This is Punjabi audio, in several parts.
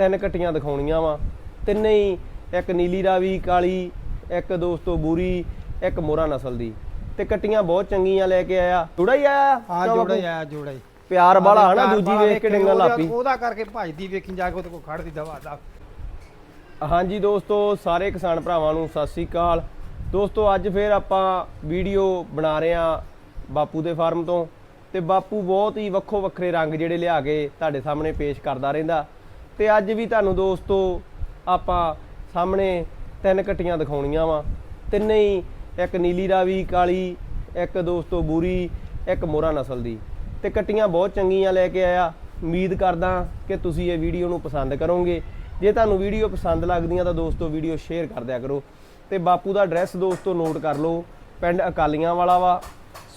ਤਿੰਨ ਕੱਟੀਆਂ ਦਿਖਾਉਣੀਆਂ ਵਾ। ਤਿੰਨੇ ਹੀ ਇੱਕ ਨੀਲੀ ਰਾਵੀ ਕਾਲੀ ਇੱਕ ਦੋਸਤੋ ਬੂਰੀ ਇੱਕ ਮੋਰਾ ਨਸਲ ਦੀ। ਤੇ ਕੱਟੀਆਂ ਬਹੁਤ ਚੰਗੀਆਂ ਲੈ ਕੇ ਆਇਆ। ਜੁੜਾ ਹੀ ਆਇਆ? ਹਾਂ ਜੋੜਾ ਹੀ? ਆਇਆ ਜੋੜਾ ਹੀ। ਪਿਆਰ ਵਾਲਾ ਹਨਾ ਦੂਜੀ ਵੇਖ ਕੇ ਉਹਦਾ- ਲੱਪੀ ਉਹਦਾ ਕਰਕੇ ਭਜਦੀ ਵੇਖੀ ਜਾ ਕੇ ਉਹਦੇ ਕੋਲ ਖੜਦੀ ਦਵਾ ਦਾ ਹਾਂਜੀ ਦੋਸਤੋ ਸਾਰੇ ਕਿਸਾਨ ਭਰਾਵਾਂ ਨੂੰ ਸਤਿ ਸ੍ਰੀ ਅਕਾਲ। ਦੋਸਤੋ ਅੱਜ ਫੇਰ ਆਪਾਂ ਵੀਡੀਓ ਬਣਾ ਰਹੇ ਆ ਬਾਪੂ ਦੇ ਫਾਰਮ ਤੋਂ। ਤੇ ਬਾਪੂ ਬਹੁਤ ਹੀ ਵੱਖੋ ਵੱਖਰੇ ਰੰਗ ਜਿਹੜੇ ਲਿਆ ਕੇ ਤੁਹਾਡੇ ਸਾਹਮਣੇ ਪੇਸ਼ ਕਰਦਾ ਰਹਿੰਦਾ। ਤੇ ਅੱਜ ਵੀ ਤੁਹਾਨੂੰ ਦੋਸਤੋ ਆਪਾਂ ਸਾਹਮਣੇ ਤਿੰਨ ਕੱਟੀਆਂ ਦਿਖਾਉਣੀਆਂ ਵਾ। ਤਿੰਨੇ ਹੀ ਇੱਕ ਨੀਲੀ ਰਾਵੀ, ਕਾਲੀ, ਇੱਕ ਦੋਸਤੋ ਬੂਰੀ, ਇੱਕ ਮੋਰਾ ਨਸਲ ਦੀ। ਤੇ ਕੱਟੀਆਂ ਬਹੁਤ ਚੰਗੀਆਂ ਲੈ ਕੇ ਆਇਆ। ਉਮੀਦ ਕਰਦਾ ਕਿ ਤੁਸੀਂ ਇਹ ਵੀਡੀਓ ਨੂੰ ਪਸੰਦ ਕਰੋਗੇ। ਜੇ ਤੁਹਾਨੂੰ ਵੀਡੀਓ ਪਸੰਦ ਲੱਗਦੀਆਂ ਤਾਂ ਦੋਸਤੋ ਵੀਡੀਓ ਸ਼ੇਅਰ ਕਰ ਦਿਆ ਕਰੋ। ਤੇ ਬਾਪੂ ਦਾ ਐਡਰੈਸ ਦੋਸਤੋ ਨੋਟ ਕਰ ਲਓ। ਪਿੰਡ ਅਕਾਲੀਆਂ ਵਾਲਾ ਵਾ।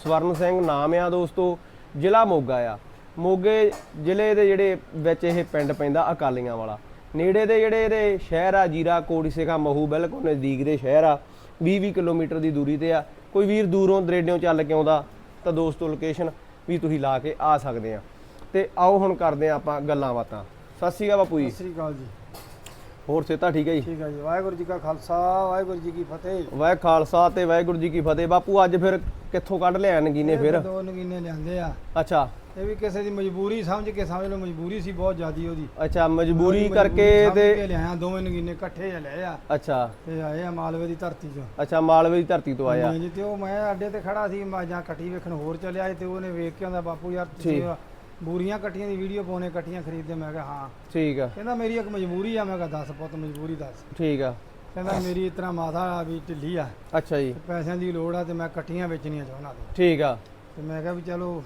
ਸਵਰਨ ਸਿੰਘ ਨਾਮ ਆ ਦੋਸਤੋ। ਜ਼ਿਲ੍ਹਾ ਮੋਗਾ ਆ। ਮੋਗੇ ਜ਼ਿਲ੍ਹੇ ਦੇ ਜਿਹੜੇ ਵਿੱਚ ਇਹ ਪਿੰਡ ਪੈਂਦਾ ਅਕਾਲੀਆਂ ਵਾਲਾ। ਨੇੜੇ ਦੇ ਜਿਹੜੇ ਇਹਦੇ ਸ਼ਹਿਰ ਆ, ਜੀਰਾ, ਕੋੜੀ ਸੇਖਾ, ਮਹੂ, ਬਿਲਕੁਲ ਨਜ਼ਦੀਕ ਦੇ ਸ਼ਹਿਰ ਆ। 20-20 ਕਿਲੋਮੀਟਰ ਦੀ ਦੂਰੀ ਤੇ ਆ। ਕੋਈ ਵੀਰ ਦੂਰੋਂ ਦਰੇਡਿਓਂ ਚੱਲ ਕੇ ਆਉਂਦਾ, ਤਾਂ ਦੋਸਤੋ ਲੋਕੇਸ਼ਨ ਵੀ ਤੁਸੀਂ ਲਾ ਕੇ ਆ ਸਕਦੇ ਆ। ਤੇ ਆਓ ਹੁਣ ਕਰਦੇ ਆ ਆਪਾਂ ਗੱਲਾਂ ਬਾਤਾਂ। ਸਤਿ ਸ਼੍ਰੀ ਅਕਾਲ ਬਾਪੂ ਜੀ। ਸਤਿ ਸ੍ਰੀ ਅਕਾਲ ਜੀ। ਹੋਰ ਸੇਤਾ ਠੀਕ ਹੈ ਜੀ? ਠੀਕ ਹੈ ਜੀ। ਵਾਹਿਗੁਰੂ ਜੀ ਕਾ ਖਾਲਸਾ ਵਾਹਿਗੁਰੂ ਜੀ ਕੀ ਫਤਿਹ। ਵਾਹਿ ਖਾਲਸਾ ਤੇ ਵਾਹਿਗੁਰੂ ਜੀ ਕੀ ਫਤਿਹ। ਬਾਪੂ ਅੱਜ ਫਿਰ ਕਿੱਥੋਂ ਕੱਢ ਲਿਆ ਨਗੀਨੇ ਫਿਰ? ਦੋ ਨਗੀਨੇ ਲਿਆਂਦੇ ਆ। ਅੱਛਾ। ਇਹ ਵੀ ਕਿਸੇ ਦੀ ਮਜਬੂਰੀ ਸਮਝ ਕੇ ਸਮਝ ਲਓ ਮਜਬੂਰੀ ਸੀ ਬਹੁਤ ਜ਼ਿਆਦੀ ਉਹਦੀ। ਅੱਛਾ ਮਜਬੂਰੀ ਕਰਕੇ ਤੇ ਲਿਆਇਆ ਦੋਵੇਂ ਨਗੀਨੇ ਇਕੱਠੇ ਆ ਲਏ ਆ। ਅੱਛਾ। ਤੇ ਆਏ ਆ ਮਾਲਵੇ ਦੀ ਧਰਤੀ 'ਚੋਂ। ਅੱਛਾ ਮਾਲਵੇ ਦੀ ਧਰਤੀ ਤੋਂ ਆਇਆ। ਹਾਂਜੀ ਤੇ ਉਹ ਮੈਂ ਅੱਡੇ ਤੇ ਖੜਾ ਸੀ ਮੈਂ ਜਾਂ ਕੱਟੀ ਵੇਖਣ ਹੋਰ ਚੱਲਿਆ ਤੇ ਉਹਨੇ ਵੇਖ ਕੇ ਆਂਦਾ ਬਾਪੂ ਯਾਰ ਤੁਸੀਂ। ਬੂਰੀਆਂ ਕੱਟੀਆਂ ਦੀ ਵੀਡੀਓ ਪਾਉਣੇ ਕੱਟੀਆਂ ਖਰੀਦਦੇ ਮੈਂ ਕਿਹਾ ਹਾਂ। ਠੀਕ ਆ। ਕਹਿੰਦਾ ਮੇਰੀ ਇੱਕ ਮਜਬੂਰੀ ਆ। ਮੈਂ ਕਿਹਾ ਦੱਸ ਪੁੱਤ ਮਜਬੂਰੀ ਦੱਸ। ਠੀਕ ਆ। ਕਹਿੰਦਾ ਮੇਰੀ ਇਸ ਤਰ੍ਹਾਂ ਮਾਤਾ ਵੀ ਢਿੱਲੀ ਆ। ਅੱਛਾ ਜੀ। ਪੈਸਿਆਂ ਦੀ ਲੋੜ ਆ ਤੇ ਮੈਂ ਕੱਟੀਆਂ ਵੇਚਣੀਆਂ ਚਾਹੁੰਦਾ ਠੀਕ ਆ। ਤੇ ਮੈਂ ਕਿਹਾ ਵੀ ਚਲੋ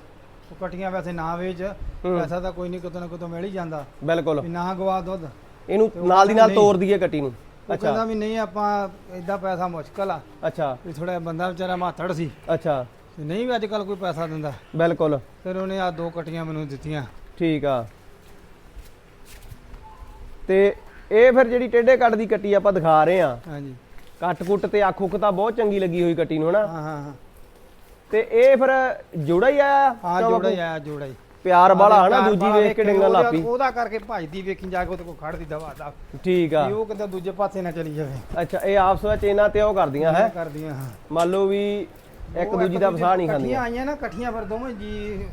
ਉਹ ਕੱਟੀਆਂ ਵੈਸੇ ਨਾ ਵੇਚ। ਪੈਸਾ ਤਾਂ ਕੋਈ ਨਹੀਂ ਕਿਤੋਂ ਨਾ ਕਿਤੋਂ ਮਿਲ ਹੀ ਜਾਂਦਾ। ਬਿਲਕੁਲ। ਵੀ ਨਾ ਗਵਾ ਦੁੱਧ। ਇਹਨੂੰ ਨਾਲ ਦੀ ਨਾਲ ਤੋੜ ਦਈਏ ਕੱਟੀ ਨੂੰ। ਉਹ ਕਹਿੰਦਾ ਅੱਛਾ ਵੀ ਨਹੀਂ ਆਪਾਂ ਇਦਾਂ ਪੈਸਾ ਮੁਸ਼ਕਲ ਆ। ਅੱਛਾ। ਵੀ ਥੋੜਾ ਬੰਦਾ ਵਿਚਾਰਾ ਮਾਥੜ ਸੀ। ਅੱਛਾ। ਨਹੀਂ ਵੀ ਅੱਜ ਕੱਲ ਕੋਈ ਪੈਸਾ ਦਿੰਦਾ। ਬਿਲਕੁਲ। ਫਿਰ ਉਹਨੇ ਆ ਦੋ ਕੱਟੀਆਂ ਮੈਨੂੰ ਦਿੱਤੀਆਂ। ਠੀਕ ਆ। ਤੇ ਇਹ ਫਿਰ ਜਿਹੜੀ ਟੇਢੇ ਕੱਟ ਦੀ ਕੱਟੀ ਆਪਾਂ ਦਿਖਾ ਰਹੇ ਆ। ਹਾਂਜੀ। ਕੱਟ ਕੁੱਟ ਤੇ ਅੱਖ ਉੱਖ ਤਾਂ ਬਹੁਤ ਚੰਗੀ ਲੱਗੀ ਹੋਈ ਕੱਟੀ ਨੂੰ ਹਨਾ। ਹਾਂ ਹਾਂ ਹਾਂ। ਤੇ ਇਹ ਫਿਰ ਜੋੜਾ ਹੀ ਆਇਆ ਹਾਂ ਜੋੜਾ ਹੀ? ਆਇਆ ਜੋੜਾ ਹੀ। ਪਿਆਰ ਵਾਲਾ ਹਨਾ ਦੂਜੀ ਵੇਖ ਕੇ ਉਹਦਾ- ਲੱਪੀ। ਉਹਦਾ ਕਰਕੇ ਭਜਦੀ ਵੇਖੀ ਜਾ ਕੇ ਉਹਦੇ ਕੋਲ ਖੜਦੀ ਦਵਾ ਦਾ। ਠੀਕ ਆ। ਵੀ ਉਹ ਕਹਿੰਦਾ ਦੂਜੇ ਪਾਸੇ ਨਾ ਚਲੀ ਜਾਵੇ। ਅੱਛਾ ਇਹ ਆਪਸ ਵਿੱਚ ਇਹਨਾਂ ਤੇ ਉਹ ਕਰਦੀਆਂ ਹੈ? ਕਰਦੀਆਂ ਹਾਂ। ਮੰਨ ਲਓ ਵੀ ਇੱਕ ਉਹ ਦੂਜੀ ਦਾ ਵਸਾ ਨਹੀਂ ਇਕੱਠੀਆਂ ਖਾਂਦੀਆਂ ਆਈਆਂ ਨਾ ਇਕੱਠੀਆਂ ਫਿਰ ਦੋਵੇਂ ਜੀ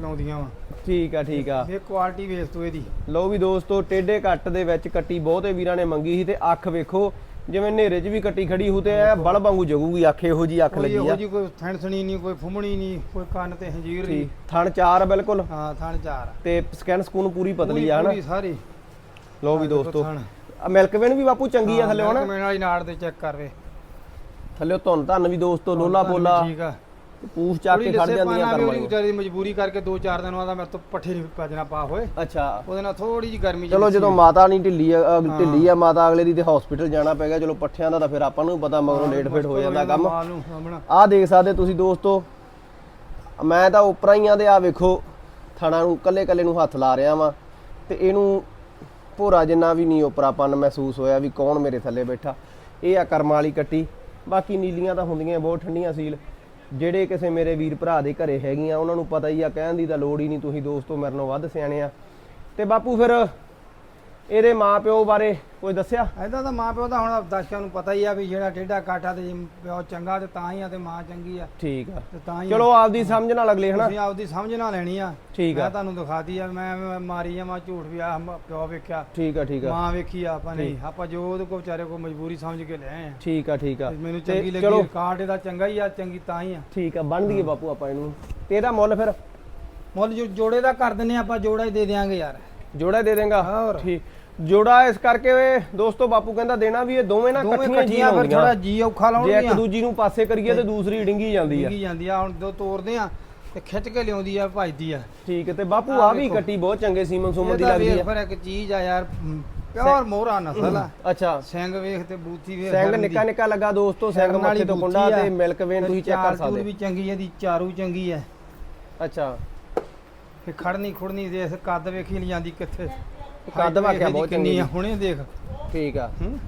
ਲਾਉਂਦੀਆਂ ਵਾ। ਠੀਕ ਆ ਠੀਕ ਆ। ਇਹ ਕੁਆਲਿਟੀ ਵੇਖ ਤੂੰ ਇਹਦੀ। ਲਓ ਵੀ ਦੋਸਤੋ ਟੇਢੇ ਕੱਟ ਦੇ ਵਿੱਚ ਕੱਟੀ ਬਹੁਤੇ ਵੀਰਾਂ ਨੇ ਮੰਗੀ ਸੀ ਤੇ ਅੱਖ ਵੇਖੋ ਜਿਵੇਂ ਹਨੇਰੇ 'ਚ ਵੀ ਕੱਟੀ ਖੜੀ ਹੋ ਤੇ ਐ ਬਲ ਵਾਂਗੂ ਜਗੂਗੀ ਅੱਖ ਇਹੋ ਜੀ ਅੱਖ ਕੋਈ ਲੱਗੀ ਇਹੋ ਆ ਜੀ ਕੋਈ ਥਣਸਣੀ ਨਹੀਂ ਕੋਈ ਫੁੰਮਣੀ ਨਹੀਂ ਕੋਈ ਕੰਨ ਤੇ ਹੰਜੀਰ ਨਹੀਂ। ਠੀਕ। ਥਣ ਚਾਰ ਬਿਲਕੁਲ। ਹਾਂ ਥਣ ਚਾਰ ਤੇ ਸਕੈਨ ਸਕੂਨ ਪੂਰੀ ਪਤਲੀ ਆ ਹਨਾ? ਪੂਰੀ ਸਾਰੀ। ਲਓ ਵੀ ਦੋਸਤੋ। ਥਣ। ਆ ਮਿਲਕ ਵੇਨ ਵੀ ਬਾਪੂ ਚੰਗੀ ਆ ਥੱਲੇ ਹਨਾ? ਨਾਲ ਹੀ ਨਾੜ ਦੇ ਚੈੱਕ ਕਰ ਵੇ। ਥੱਲੇ ਧੁੰਨ ਧੰਨ ਵੀ ਦੋਸਤੋ ਲੋਲਾ ਪੋਲਾ। ਠੀਕ ਆ। ਪੂਛ ਚੱਕ ਕੇ ਖੜ ਜਾਂਦੀਆਂ ਕਰਮ ਉਹਦੀ ਵਿਚਾਰੀ ਦੀ ਮਜਬੂਰੀ ਕਰਕੇ ਦੋ ਚਾਰ ਦਿਨ ਬਾਅਦ ਮੇਰੇ ਤੋਂ ਪੱਠੇ ਨਹੀਂ ਭਜਣਾ ਪਾ ਹੋਏ। ਅੱਛਾ। ਉਹਦੇ ਨਾਲ ਥੋੜੀ ਜੀ ਗਰਮੀ ਚਲੋ ਜਦੋਂ ਮਾਤਾ ਨਹੀਂ ਢਿੱਲੀ ਆ ਢਿੱਲੀ ਆ ਮਾਤਾ ਅਗਲੇ ਦੀ ਤੇ ਹਸਪੀਟਲ ਜਾਣਾ ਪੈ ਗਿਆ ਚਲੋ ਪੱਠਿਆਂ ਦਾ ਤਾਂ ਫਿਰ ਆਪਾਂ ਨੂੰ ਪਤਾ ਮਗਰੋਂ ਲੇਟ ਫੇਟ ਹੋ ਜਾਂਦਾ ਕੰਮ। ਆਹ ਦੇਖ ਸਕਦੇ ਤੁਸੀਂ ਦੋਸਤੋ ਮੈਂ ਤਾਂ ਉਪਰਾਂ ਹੀ ਆ ਤੇ ਆ ਵੇਖੋ ਥਣਾ ਨੂੰ ਕੱਲੇ ਕੱਲੇ ਨੂੰ ਹੱਥ ਲਾ ਰਿਹਾ ਵਾਂ ਤੇ ਇਹਨੂੰ ਭੋਰਾ ਜਿੰਨਾ ਵੀ ਨਹੀਂ ਉਪਰਾਪਨ ਮਹਿਸੂਸ ਹੋਇਆ ਵੀ ਕੌਣ ਮੇਰੇ ਥੱਲੇ ਬੈਠਾ। ਇਹ ਆ ਕਰਮ ਵਾਲੀ ਕੱਟੀ। ਬਾਕੀ ਨੀਲੀਆਂ ਤਾਂ ਹੁੰਦੀਆਂ, ਬਹੁਤ ਠੰਡੀਆਂ ਸੀਲ। ਜਿਹੜੇ ਕਿਸੇ ਮੇਰੇ ਵੀਰ ਭਰਾ ਦੇ ਘਰੇ ਹੈਗੀਆਂ, ਉਹਨਾਂ ਨੂੰ ਪਤਾ ਹੀ ਆ, ਕਹਿਣ ਦੀ ਤਾਂ ਲੋੜ ਹੀ ਨਹੀਂ, ਤੁਸੀਂ ਦੋਸਤੋ ਮੇਰੇ ਨਾਲੋਂ ਵੱਧ ਸਿਆਣੇ ਆ। ਤੇ ਬਾਪੂ ਫਿਰ ਇਹਦੇ ਮਾਪਿਓ ਬਾਰੇ ਕੋਈ ਦੱਸਿਆ? ਐਦਾਂ ਤਾਂ ਮਾਂ ਪਿਓ ਦਾ ਹੁਣ ਦਰਸ਼ਕਾਂ ਨੂੰ ਪਤਾ ਹੀ ਆ ਵੀ ਜਿਹੜਾ ਟੇਢਾ ਕਾਠਾ ਤੇ ਪਿਓ ਚੰਗਾ ਤੇ ਤਾਂ ਹੀ ਆ ਤੇ ਮਾਂ ਚੰਗੀ ਆ। ਠੀਕ ਆ। ਤੇ ਤਾਂ ਹੀ ਚਲੋ ਆਪਦੀ ਸਮਝ ਨਾਲ ਅਗਲੇ ਹਨਾ? ਤੁਸੀਂ ਆਪਦੀ ਸਮਝ ਨਾਲ ਲੈਣੀ ਆ। ਠੀਕ ਆ। ਮੈਂ ਤੁਹਾਨੂੰ ਦਿਖਾਤੀ ਆ ਮੈਂ ਮੈਂ ਮਾਰੀ ਆ ਮੈਂ ਝੂਠ ਵੀ ਆ ਮ- ਪਿਓ ਵੇਖਿਆ। ਠੀਕ ਆ ਠੀਕ ਆ। ਮਾਂ ਵੇਖੀ ਆ ਆਪਾਂ ਨਹੀਂ ਆਪਾਂ ਜੋ ਉਹਦੇ ਕੋ ਵਿਚਾਰੇ ਕੋ ਮਜਬੂਰੀ ਸਮਝ ਕੇ ਲੈ ਆਏ ਆ। ਠੀਕ ਆ ਠੀਕ ਆ। ਤੇ ਮੈਨੂੰ ਤੇ ਚੰਗੀ ਲੱਗੀ ਚਲੋ। ਕਾਰਡ ਇਹਦਾ ਚੰਗਾ ਹੀ ਆ ਚੰਗੀ ਤਾਂ ਹੀ ਆ। ਠੀਕ ਆ ਬਣ ਦਈਏ ਬਾਪੂ ਆਪਾਂ ਇਹਨੂੰ। ਤੇ ਇਹਦਾ ਮੁੱਲ ਫਿਰ? ਮੁੱਲ ਜੋ ਜੋੜੇ ਦਾ ਕਰ ਦਿੰਨੇ ਆਪਾਂ ਜੋੜਾ ਹੀ ਦੇ ਦਿਆਂਗੇ ਯਾਰ। ਜੋੜਾ ਦੇ ਦੇਂਗਾ। ਹੋਰ। ਠੀਕ। ਜੋੜਾ ਇਸ ਕਰਕੇ ਵੇ ਦੋਸਤੋ ਬਾਪੂ ਕਹਿੰਦਾ ਦੇਣਾ ਵੀ ਇਹ ਦੋਵੇਂ ਨਾ ਦੋਵੇਂ ਇਕੱਠੀਆਂ ਜੀ ਕੱਟੀਆਂ ਫਿਰ ਥੋੜਾ ਜੀ ਔਖਾ ਜੇ ਇੱਕ ਦੂਜੀ ਨੂੰ ਪਾਸੇ ਕਰੀਏ ਤੇ ਦੂਸਰੀ ਡਿੰਗੀ ਜਾਂਦੀ ਆ। ਡਿੱਗੀ ਜਾਂਦੀ ਆ ਹੁਣ ਦੋ ਤੋੜਦੇ ਆ ਤੇ ਖਿੱਚ ਕੇ ਲਿਆਉਂਦੀ ਆ ਭਜਦੀ ਆ। ਠੀਕ ਹੈ ਤੇ ਬਾਪੂ ਆਹ ਆ ਵੀ ਵੇਖੋ। ਕੱਟੀ ਬਹੁਤ ਚੰਗੇ ਸੀਮਨ ਸੁਮਨ ਦੀ ਇਹਦਾ ਲੱਗਦੀ ਵੇਖ ਆ। ਫਿਰ ਇੱਕ ਚੀਜ਼ ਆ ਯਾਰ ਪਿਓਰ ਮੋਹਰਾ ਨਸਲ ਆ। ਅੱਛਾ। ਸਿੰਘ ਵੇਖ ਤੇ ਬੂਥੀ ਵੇਖ ਦੀ। ਨਿੱਕਾ ਨਿੱਕਾ ਲੱਗਾ ਦੋਸਤੋ ਵਾਲੀ ਮੱਥੇ ਤੋਂ ਕੁੰਡਾ ਆ। ਤੇ ਮਿਲਕ ਵੇਨ ਤੁਸੀਂ ਚੈੱਕ ਕਰ ਸਕਦੇ। ਵੀ ਚੰਗੀ ਇਹਦੀ ਚਾਰੂ ਚੰਗੀ ਐ ਅੱਛਾ। ਤੇ ਖੜਨੀ ਖੁੜਨੀ ਦੇਖ ਕੱਦ ਵੇਖੀ ਨਹੀਂ ਜਾਂਦੀ ਕਿੱਥੇ। ਕੱਦ ਵਾਕਿਆ ਬਹੁਤ ਚੰਗੀ ਆ ਹੁਣੇ ਦੇਖ। ਠੀਕ ਆ। ਹੂੰ?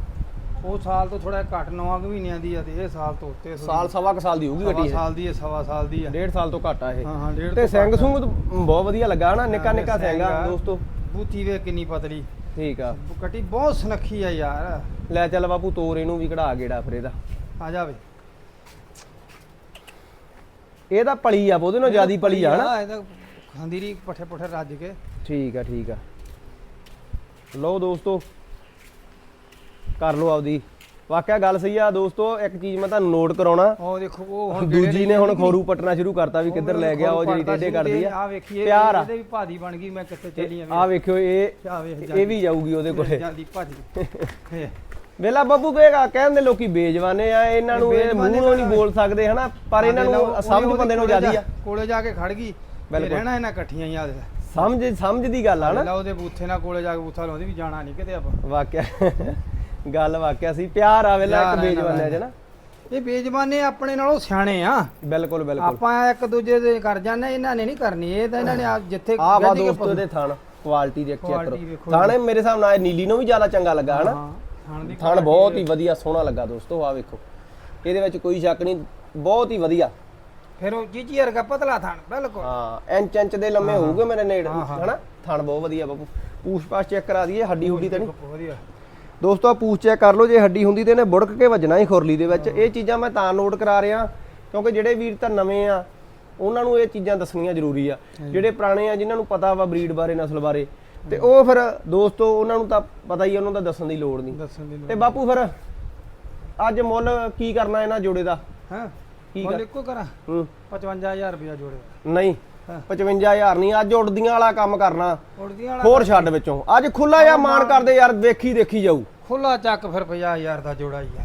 ਉਹ ਸਾਲ ਤੋਂ ਥੋੜਾ ਘੱਟ ਨੌਂ ਕੁ ਮਹੀਨਿਆਂ ਦੀ ਆ ਤੇ ਇਹ ਸਾਲ ਤੋਂ ਉੱਤੇ ਸਾਲ ਸਵਾ ਕੁ ਸਾਲ ਦੀ ਹੋਊਗੀ ਗੱਡੀ ਸਾਲ ਦੀ ਹੈ ਸਵਾ ਸਾਲ ਦੀ ਆ। ਡੇਢ ਸਾਲ ਤੋਂ ਘੱਟ ਆ ਇਹ। ਹਾਂ ਹਾਂ ਡੇਢ ਤੇ ਸਿੰਘ। ਸੁੰਗ ਬਹੁਤ ਵਧੀਆ ਲੱਗਾ ਹਨਾ ਨਿੱਕਾ ਹਾਂ, ਨਿੱਕਾ ਸਿੰਘ ਆ। ਦੋਸਤੋ। ਬੂਥੀ ਵੇਖ ਕਿੰਨੀ ਪਤਲੀ। ਠੀਕ ਆ। ਕੱਟੀ ਬਹੁਤ ਸੁਨੱਖੀ ਆ ਯਾਰ। ਲੈ ਚੱਲ ਬਾਪੂ ਤੋਰ ਇਹਨੂੰ ਵੀ ਕਢਾ ਗੇੜਾ ਫਿਰ ਇਹਦਾ। ਆ ਜਾ ਵੇ ਇਹ ਤਾਂ ਪਲੀ ਆ ਉਹਦੇ ਨਾਲ ਜਿਆਦੀ ਪਲੀ ਆ ਹਨਾ? ਇਹਦਾ ਖਾਂਦੀ ਰੀ ਪੱਠੇ ਪੁੱਠੇ ਰੱਜ ਕੇ। ਠੀਕ ਆ ਠੀਕ ਆ। ਲਓ ਦੋਸਤੋ ਕਰ ਲਓ ਆਪਦੀ। ਵਾਕਿਆ ਗੱਲ ਸਹੀ ਆ ਦੋਸਤੋ ਇੱਕ ਚੀਜ਼ ਮੈਂ ਤੁਹਾਨੂੰ ਨੋਟ ਕਰਾਉਣਾ। ਉਹ ਦੇਖੋ ਉਹ ਹੁਣ ਦੂਜੀ ਨੇ ਹੁਣ ਖੋਰੂ ਪਟਣਾ ਸ਼ੁਰੂ ਕਰਤਾ ਵੀ ਕਿੱਧਰ ਲੈ ਗਿਆ ਉਹ ਜਿਹੜੀ ਟੇਡੇ ਕੱਢਦੀ ਆ। ਆ ਵੇਖੀਏ ਪਿਆਰ ਆ। ਇਹਦੇ ਵੀ ਭਾਦੀ ਬਣ ਗਈ ਮੈਂ ਕਿੱਥੇ ਚੱਲੀ ਆ ਵੇਖਿਓ ਇਹ ਆ ਵੇਖ ਇਹ ਵੀ ਜਾਊਗੀ ਉਹਦੇ ਕੋਲੇ। ਜਾਂਦੀ ਭਾਜੀ ਵੇਲਾ ਬੱਬੂ ਕਹੇਗਾ ਕਹਿੰਦੇ ਲੋਕੀ ਬੇਜਵਾਨੇ ਆ ਇਹਨਾਂ ਨੂੰ ਇਹ ਮੂੰਹੋਂ ਨਹੀਂ ਬੋਲ ਸਕਦੇ ਹਨਾ ਪਰ ਇਹਨਾਂ ਨੂੰ ਸਮਝ ਬੰਦੇ ਨੂੰ ਜਿਆਦੀ ਆ। ਕੋਲੇ ਜਾ ਕੇ ਖੜ ਗਈ। ਬਿਲਕੁਲ। ਰਹਿਣਾ ਇਹਨਾਂ ਇਕੱਠੀਆਂ ਹੀ ਆ ਦੇ ਸਮਝ ਸਮਝ ਦੀ ਗੱਲ ਆ ਨਾ। ਲਾ ਉਹਦੇ ਬੂਥੇ ਨਾਲ ਕੋਲੇ ਜਾ ਕੇ ਬੂਥਾ ਲਾਉਂਦੀ ਵੀ ਜਾਣਾ ਨਹੀਂ ਕਿਤੇ ਆਪਾਂ। ਵਾਕਿਆ ਗੱਲ ਵਾਕਿਆ ਸੀ। ਪਿਆਰ ਆ ਵੇਲਾ ਇੱਕ ਬੇਜਵਾਨਿਆਂ 'ਚ ਦਾ। ਨਾ। ਇਹ ਬੇਜ਼ਬਾਨੇ ਆਪਣੇ ਨਾਲੋਂ ਸਿਆਣੇ ਆ। ਬਿਲਕੁਲ ਬਿਲਕੁਲ। ਆਪਾਂ ਇੱਕ ਦੂਜੇ ਦੇ ਕਰ ਜਾਂਦੇ ਇਹਨਾਂ ਨੇ ਨਹੀਂ ਕਰਨੀ। ਇਹ ਤਾਂ ਇਹਨਾਂ ਨੇ ਜਿੱਥੇ ਆ ਵਾ ਦੋਸਤੋ ਇਹਦੇ ਥਣ ਕੁਆਲਿਟੀ ਦੇ ਚੈੱਕ ਕਰੋ ਥਾਣੇ ਮੇਰੇ ਹਿਸਾਬ ਨਾਲ ਨੀਲੀ ਨੂੰ ਵੀ ਜ਼ਿਆਦਾ ਚੰਗਾ ਲੱਗਾ ਹਨਾ? ਦੀ ਥਣ ਬਹੁਤ ਹੀ ਵਧੀਆ ਸੋਹਣਾ ਲੱਗਾ ਦੋਸਤੋ ਆ ਵੇਖੋ। ਇਹਦੇ ਵਿੱਚ ਕੋਈ ਸ਼ੱਕ ਨਹੀਂ ਬਹੁਤ ਹੀ ਵਧੀਆ। ਫਿਰ ਉਹ ਚੀਚੀ ਵਰਗਾ ਪਤਲਾ ਥਾਣ ਬਿਲਕੁਲ। ਹਾਂ ਇੰਚ ਇੰਚ ਦੇ ਲੰਮੇ ਹੋਊਗੇ ਮੇਰੇ ਨੇੜ। ਹਨਾ? ਥਣ ਬਹੁਤ ਵਧੀਆ ਬਾਬੂ ਪੂਛ ਪਾਛ ਚੈੱਕ ਕਰਾ ਦਈਏ ਹੱਡੀ ਹੁੱਡੀ ਤਾਂ ਨਹੀਂ। ਵਧੀਆ। ਦੋਸਤੋ ਪੂਛ ਚੈੱਕ ਕਰ ਲਓ ਜੇ ਹੱਡੀ ਹੁੰਦੀ ਤੇ ਇਹਨੇ ਬੁੜਕ ਕੇ ਵੱਜਣਾ ਹੀ ਖੁਰਲੀ ਦੇ ਵਿੱਚ। ਇਹ ਚੀਜ਼ਾਂ ਮੈਂ ਤਾਂ ਨੋਟ ਕਰਾ ਰਿਹਾ ਕਿਉਂਕਿ ਜਿਹੜੇ ਵੀਰ ਤਾਂ ਨਵੇਂ ਆ ਉਹਨਾਂ ਨੂੰ ਇਹ ਚੀਜ਼ਾਂ ਦੱਸਣੀਆਂ ਜ਼ਰੂਰੀ ਆ। ਜਿਹੜੇ ਪੁਰਾਣੇ ਆ ਜਿਨ੍ਹਾਂ ਨੂੰ ਪਤਾ ਵਾ ਬਰੀਡ ਬਾਰੇ ਨਸਲ ਬਾਰੇ। ਤੇ ਉਹ ਫਿਰ ਦੋਸਤੋ ਉਹਨਾਂ ਨੂੰ ਤਾਂ ਪਤਾ ਹੀ ਉਹਨਾਂ ਦਾ ਦੱਸਣ ਦੀ ਲੋੜ ਨਹੀਂ। ਤੇ ਬਾਪੂ ਫਿਰ ਅੱਜ ਮੁੱਲ ਕੀ ਕਰਨਾ ਇਹਨਾਂ ਜੋੜੇ ਦਾ? ਹਾਂ। ਕੀ ਕਰ- ਇੱਕੋ ਕਰਾਂ। ਹੂੰ। 55000 ਰੁਪਇਆ ਜੋੜੇ ਨਹੀਂ ਹਾਂ। 55000 ਨਹੀਂ ਅੱਜ ਉੜਦੀਆਂ ਵਾਲਾ ਕੰਮ ਕਰਨਾ। ਉੜਦੀਆਂ ਵਾਲਾ ਹੋਰ ਛੱਡ ਵਿੱਚੋਂ। ਅੱਜ ਖੁੱਲਾ ਜਿਹਾ ਮਾਨ ਕਰਦੇ ਯਾਰ ਵੇਖੀ ਦੇਖੀ ਜਾਊ। ਖੁੱਲਾ ਚੱਕ ਫਿਰ 50000 ਦਾ ਜੋੜਾ ਹੀ ਆ।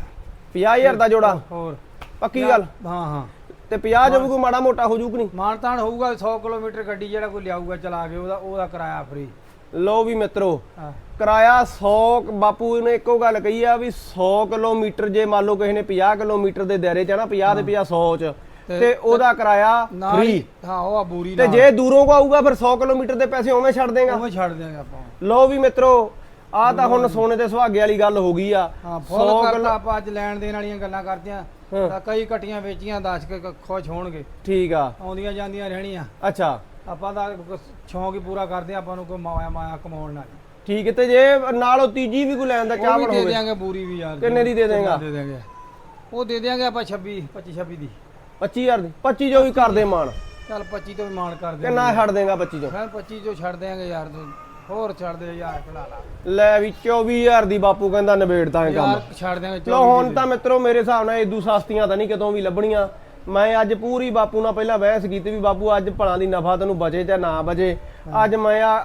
50000 ਦਾ ਜੋੜਾ? ਹੋਰ ਪੱਕੀ ਗੱਲ? ਹਾਂ ਹਾਂ। ਤੇ 50 ਜੋ ਵੀ ਕੋਈ ਮਾੜਾ ਮੋਟਾ ਹੋ ਜੂ ਕਿ ਨਹੀਂ ਮਾਨਤਾਨ ਹੋਊਗਾ 100 ਕਿਲੋਮੀਟਰ ਗੱਡੀ ਜਿਹੜਾ ਕੋਈ ਲਿਆਊਗਾ ਚਲਾ ਕੇ ਉਹਦਾ ਉਹਦਾ ਕਿਰਾਇਆ ਫ੍ਰੀ ਲਓ ਵੀ ਮਿੱਤਰੋ ਕਿਰਾਇਆ 100 ਬਾਪੂ ਨੇ ਇੱਕੋ ਗੱਲ ਕਹੀ ਆ ਵੀ 100 ਕਿਲੋਮੀਟਰ ਜੇ ਮੰਨ ਲਓ ਕਿਸੇ ਨੇ 50 ਕਿਲੋਮੀਟਰ ਦੇ ਦਾਇਰੇ 'ਚ ਨਾ 50 ਦੇ 50 100 'ਚ ਤੇ- ਤੇ ਉਹਦਾ ਕਿਰਾਇਆ ਫ੍ਰੀ ਹੀ- ਉਹ ਆ ਬੂਰੀ ਤੇ ਜੇ ਦੂਰੋਂ ਕੋ ਆਊਗਾ ਫਿਰ 100 ਕਿਲੋਮੀਟਰ ਦੇ ਪੈਸੇ ਉਵੇਂ ਛੱਡ ਦੇਗਾ। ਉਵੇਂ ਛੱਡ ਦਿਆਂਗੇ ਆਪਾਂ। ਲਓ ਵੀ ਮਿੱਤਰੋ ਆ ਤਾਂ ਹੁਣ ਸੋਨੇ ਦੇ ਸੁਹਾਗੇ ਵਾਲੀ ਗੱਲ ਹੋ ਗਈ ਆ। ਹਾਂ 100 ਫੁੱਲ ਕਰਤਾ ਕਿਲੋ ਆਪਾਂ ਅੱਜ ਲੈਣ ਦੇਣ ਵਾਲੀਆਂ ਗੱਲਾਂ ਕਰਦੇ ਆ। ਤਾਂ ਕਈ ਕਟੀਆਂ ਵੇਚੀਆਂ ਦੱਸ ਕ- ਖੁਸ਼ ਹੋਣਗੇ। ਠੀਕ ਆ। ਆਉਂਦੀਆਂ ਜਾਂਦੀਆਂ ਰਹਿਣੀਆਂ। ਅੱਛਾ। ਆਪਾਂ ਕ- ਸ਼ੌਂਕ ਹੀ ਪੂਰਾ ਕਰਦੇ ਆ ਆਪਾਂ ਨੂੰ ਕੋਈ ਮਾਇਆ ਮਾਇਆ ਕਮਾਉਣ ਨਾਲ। ਠੀਕ ਹੈ ਤੇ ਜੇ ਨਾਲੋਂ ਤੀਜੀ ਵੀ ਕੋਈ ਲੈਣ ਦਾ ਉਹ ਚਾਹ ਵੀ ਦੇ ਦਿਆਂਗੇ ਬੂਰੀ ਵੀ ਯਾਰ ਕਿੰਨੇ ਦੀ ਦੇ ਦੇਂਗਾ? ਦੇ ਦਿਆਂਗੇ। ਉਹ ਦੇ ਦਿਆਂਗੇ ਆਪਾਂ 26 25 26 ਦੀ। 25000 ਦੀ 25 ਜੋ ਵੀ ਕਰਦੇ ਮਾਨ ਚੱਲ 25 ਤੋਂ ਵੀ ਮਾਣ ਕਰ ਦੇ ਨਾ ਛੱਡ ਦੇਗਾ 25 ਚੋਂ ਫਿਰ 25 ਤੋਂ ਛੱਡ ਦਿਆਂਗੇ ਯਾਰ ਤੂੰ ਹੋਰ ਛੱਡ ਦੇ ਯਾਰ ਖੜਾ ਲਾ। ਲੈ ਵੀ 24000 ਦੀ ਬਾਪੂ ਕਹਿੰਦਾ ਨਿਬੇੜਦਾ ਇਹ ਕੰਮ। ਯਾਰ ਛੱਡ ਦਿਆਂਗੇ ਲੋ ਹੁਣ ਤਾਂ ਮਿੱਤਰੋ ਮੇਰੇ ਹਿਸਾਬ ਨਾਲ ਇਦੂ ਸਸਤੀਆਂ ਤਾਂ ਨਹੀਂ ਕਿਤੋਂ ਵੀ ਲੱਭਣੀਆਂ। ਮੈਂ ਅੱਜ ਪੂਰੀ ਬਾਪੂ ਨਾਲ ਪਹਿਲਾਂ ਬਹਿਸ ਕੀਤੀ ਵੀ ਬਾਪੂ ਅੱਜ ਭਲਾਂ ਦੀ ਨਫਾ ਤੈਨੂੰ ਬਚੇ ਜਾਂ ਨਾ ਬਚੇ। ਅੱਜ ਮੈਂ ਆ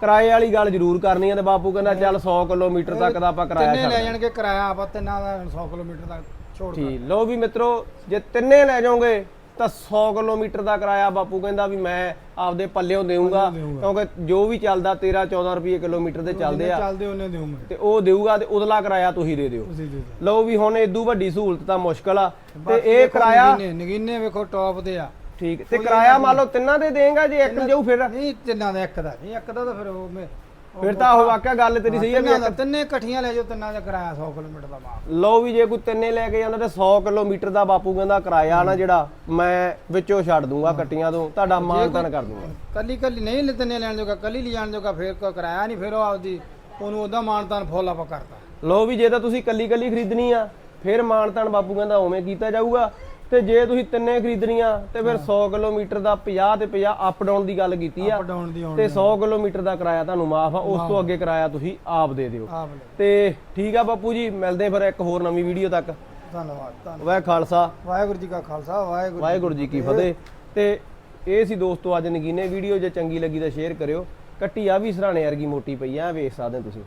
ਕਿਰਾਏ ਵਾਲੀ ਗੱਲ ਜ਼ਰੂਰ ਕਰਨੀ ਆ ਤੇ ਬਾਪੂ ਕਹਿੰਦਾ ਚੱਲ 100 ਕਿਲੋਮੀਟਰ ਤੱਕ ਦਾ ਆਪਾਂ ਕਿਰਾਇਆ ਤਿੰਨੇ ਲੈ ਜਾਣਗੇ ਕਿਰਾਇਆ ਆਪਾਂ ਤਿੰਨਾਂ ਦਾ 100 ਕਿਲੋਮੀਟਰ ਦਾ ਛੋੜ ਠੀਕ। ਲੋ ਵੀ ਮਿੱਤਰੋ ਜੇ ਤਿੰਨੇ ਲੈ ਜਾਓਗੇ ਤਾਂ 100 ਕਿਲੋਮੀਟਰ ਦਾ ਕਿਰਾਇਆ ਬਾਪੂ ਕਹਿੰਦਾ ਵੀ ਮੈਂ ਆਪਦੇ ਪੱਲਿਓਂ ਦੇਊਂਗਾ ਕਿਉਂਕਿ ਜੋ ਵੀ ਚੱਲਦਾ 13 14 ਰੁਪਏ ਕਿਲੋਮੀਟਰ ਦੇ ਚੱਲਦੇ ਆ। ਚੱਲਦੇ ਉਹਨੇ ਦੇਵਾਂਗੇ ਤੇ ਉਹ ਦੇਊਗਾ ਤੇ ਉਦਲਾ ਕਿਰਾਇਆ ਤੁਸੀਂ ਦੇ ਦਿਓ। ਲਓ ਵੀ ਹੁਣ ਇਦੂ ਵੱਡੀ ਸਹੂਲਤ ਤਾਂ ਮੁਸ਼ਕਲ ਆ। ਤੇ ਇਹ ਕਿਰਾਇਆ ਨਗੀਨੇ ਵੇਖੋ ਟੌਪ ਦੇ ਆ। ਠੀਕ ਤੇ ਕਿਰਾਇਆ ਮੰਨ ਲਓ ਤਿੰਨਾਂ ਦੇ ਦੇਂਗਾ ਜੇ ਇੱਕ ਜਾਊ ਫਿਰ। ਨਹੀਂ ਤਿੰਨਾਂ ਦਾ ਇੱਕ ਦਾ ਨਹੀਂ ਇੱਕ ਦਾ ਤਾਂ ਫਿਰ ਉਹ ਮੈਂ ਫਿਰ ਤਾਂ ਉਹ ਵਾਕਿਆ ਗੱਲ ਤੇਰੀ ਸਹੀ ਹੈ ਵੀ ਤਿੰਨਾਂ ਦਾ ਤਿੰਨੇ ਇਕੱਠੀਆਂ ਲੈ ਜਾਓ ਤਿੰਨਾਂ ਦਾ ਕਿਰਾਇਆ 100 ਕਿਲੋਮੀਟਰ ਦਾ ਮਾਰ ਲਓ ਵੀ ਜੇ ਕੋਈ ਤਿੰਨੇ ਲੈ ਕੇ ਜਾਂਦਾ ਤੇ 100 ਕਿਲੋਮੀਟਰ ਦਾ ਬਾਪੂ ਕਹਿੰਦਾ ਕਿਰਾਇਆ ਨਾ ਜਿਹੜਾ ਮੈਂ ਵਿੱਚੋਂ ਛੱਡ ਦੂੰਗਾ ਕੱਟੀਆਂ ਤੋਂ ਤੁਹਾਡਾ ਮਾਨਤਨ ਕਰ ਦੂੰਗਾ। ਕੱਲੀ ਕੱਲੀ ਨਹੀਂ ਲੈ ਤਿੰਨੇ ਲੈਣ ਜੋਗਾ ਕੱਲੀ ਲੈ ਜਾਣ ਜੋਗਾ ਫਿਰ ਕੋਈ ਕਿਰਾਇਆ ਨਹੀਂ ਫਿਰ ਉਹ ਆਪਦੀ ਉਹਨੂੰ ਉਹਦਾ ਮਾਨਤਾਨ ਫੁੱਲ ਆਪਾਂ ਕਰਤਾ। ਲਓ ਵੀ ਜੇ ਤਾਂ ਤੁਸੀਂ ਕੱਲੀ ਕੱਲੀ ਖਰੀਦਣੀ ਆ ਫਿਰ ਮਾਨਤਨ ਬਾਪੂ ਕਹਿੰਦਾ ਉਵੇਂ ਕੀਤਾ ਜਾਊਗਾ। ਤੇ ਜੇ ਤੁਸੀਂ ਤਿੰਨੇ ਖਰੀਦਣੀਆਂ ਤੇ ਫਿਰ 100 ਕਿਲੋਮੀਟਰ ਦਾ 50 ਤੇ 50 ਅਪ ਡਾਊਨ ਦੀ ਗੱਲ ਕੀਤੀ ਆ। ਅਪ ਡਾਊਨ ਦੀ ਆਉਣ ਤੇ 100 ਕਿਲੋਮੀਟਰ ਦਾ ਕਿਰਾਇਆ ਤੁਹਾਨੂੰ ਮਾਫ ਆ ਉਸ ਤੋਂ ਅੱਗੇ ਕਿਰਾਇਆ ਤੁਸੀਂ ਆਪ ਦੇ ਦਿਓ। ਤੇ ਠੀਕ ਆ ਬਾਪੂ ਜੀ ਮਿਲਦੇ ਫਿਰ ਇੱਕ ਹੋਰ ਨਵੀਂ ਵੀਡੀਓ ਤੱਕ। ਧੰਨਵਾਦ ਧੰਨਵਾਦ। ਵਾਹਿ ਖਾਲਸਾ। ਵਾਹਿਗੁਰੂ ਜੀ ਕਾ ਖਾਲਸਾ ਵਾਹਿਗੁਰੂ ਵਾਹਿਗੁਰੂ ਜੀ ਕੀ ਫਤਿਹ। ਤੇ ਇਹ ਸੀ ਦੋਸਤੋ ਅੱਜ ਨਗੀਨੇ ਵੀਡੀਓ ਜੇ ਚੰਗੀ ਲੱਗੀ ਤਾਂ ਸ਼ੇਅਰ ਕਰਿਓ। ਕੱਟੀ ਆ ਵੀ ਸਰਾਣੇ ਵਰਗੀ ਮੋਟੀ ਪਈ ਆ ਵੇਖ ਸਕਦੇ ਤੁਸੀਂ।